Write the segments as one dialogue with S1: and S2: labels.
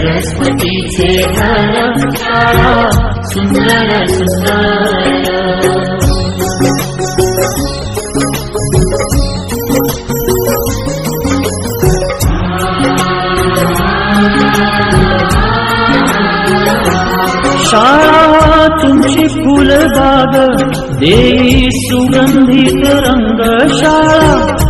S1: सरस्वतीचे घर शाळा सुंदर सुंदर शाळा तुमची फुलबाग देई सुगंधित रंग शाळा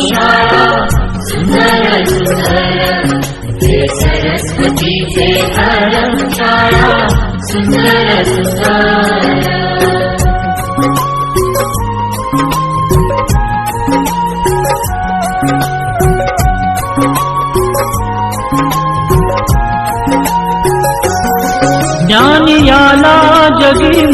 S1: शाळा सुंदर सुंदर हे सरस्वतीचे घर शाळा सुंदर सुंदर ज्ञान याला जगीमान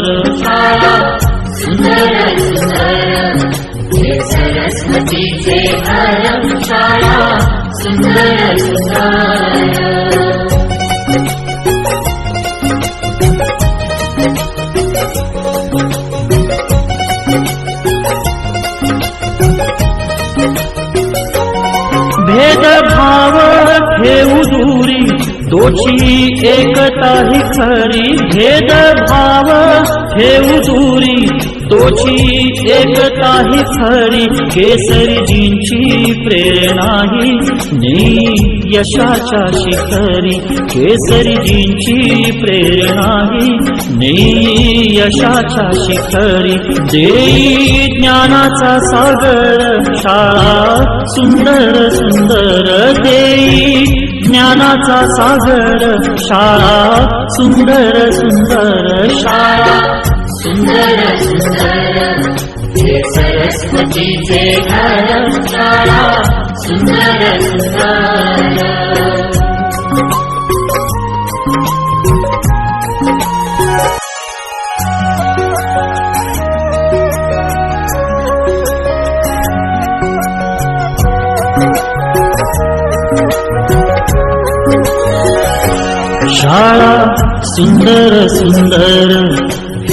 S1: भेदभाव घेऊ दूरी दोषी एकता ही खरी. भेदभाव घेऊ दूरी तोची एकता ही खरी केसरीजींची प्रेरणा ही. नी यशाच्या शिखरी केसरीजींची प्रेरणा ही. नी यशाच्या शिखरी देई ज्ञानाचा सागर शाळा. सुंदर सुंदर देई ज्ञानाचा सागर शाळा. सुंदर सुंदर शाळा. सुंदर सुंदर सरस्वतीचे घर सुंदर सुंदर शाळा सुंदर सुंदर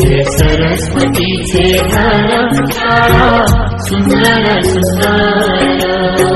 S1: हे सरस्वतीचे घर शाळा सुंदर सुंदर